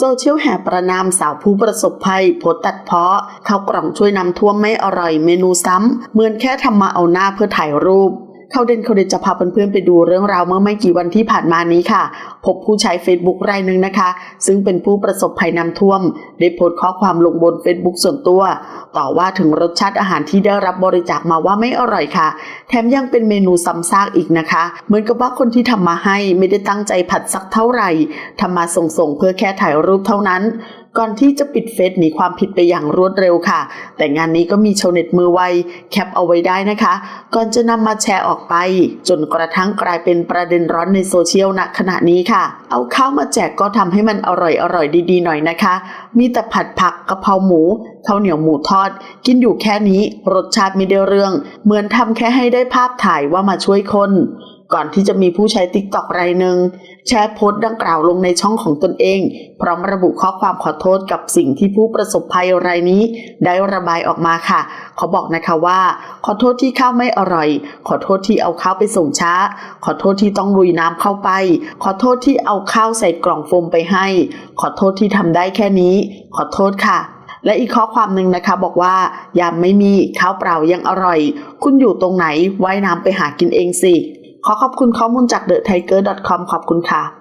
โซเชียลแห่ประนามสาวผู้ประสบภัยโพสตัดเพาะเข้ากล่องช่วยนำท่วมไม่อร่อยเมนูซ้ำเหมือนแค่ทำมาเอาหน้าเพื่อถ่ายรูป เขาเด่นเขาเด่นจะพาเพื่อนๆไปดูเรื่องราวเมื่อไม่กี่วันที่ผ่านมานี้ค่ะ พบผู้ใช้ Facebook รายหนึ่งนะคะ ซึ่งเป็นผู้ประสบภัยน้ำท่วม ได้โพสต์ข้อความลงบน Facebook ส่วนตัว ต่อว่าถึงรสชาติอาหารที่ได้รับบริจาคมาว่าไม่อร่อยค่ะ แถมยังเป็นเมนูซ้ำซากอีกนะคะ เหมือนกับว่าคนที่ทำมาให้ไม่ได้ตั้งใจผัดสักเท่าไหร่ทำมาส่งๆเพื่อแค่ถ่ายรูปเท่านั้น ก่อนที่จะปิดเฟซหนีความผิดไปอย่างรวดเร็วค่ะ แต่งานนี้ก็มีชาวเน็ตมือไวแคปเอาไว้ได้นะคะ ก่อนจะนำมาแชร์ออกไป จนกระทั่งกลายเป็นประเด็นร้อนในโซเชียลณขณะนี้ค่ะ เอาข้าวมาแจกก็ทำให้มันอร่อยอร่อยดีๆหน่อยนะคะ มีแต่ผัดผักกะเพราหมูข้าวเหนียวหมูทอด กินอยู่แค่นี้รสชาติไม่ได้เรื่อง เหมือนทำแค่ให้ได้ภาพถ่ายว่ามาช่วยคน ก่อนที่จะมีผู้ใช้ติ๊กตอกรายหนึ่งแชร์โพสต์ดังกล่าวลงในช่องของตนเอง พร้อมระบุข้อความขอโทษกับสิ่งที่ผู้ประสบภัยรายนี้ ได้ระบายออกมาค่ะ เขาบอกนะคะว่า ขอโทษที่ข้าวไม่อร่อย ขอโทษที่เอาข้าวไปส่งช้า ขอโทษที่ต้องลุยน้ำเข้าไป ขอโทษที่เอาข้าวใส่กล่องโฟมไปให้ ขอโทษที่ทำได้แค่นี้ ขอโทษค่ะและอีกข้อความหนึ่งนะคะบอกว่ายามไม่มีข้าวเปล่ายังอร่อย คุณอยู่ตรงไหนว่ายน้ำไปหากินเองสิ ขอขอบคุณข้อมูลจาก TheTiger.com ขอบคุณค่ะ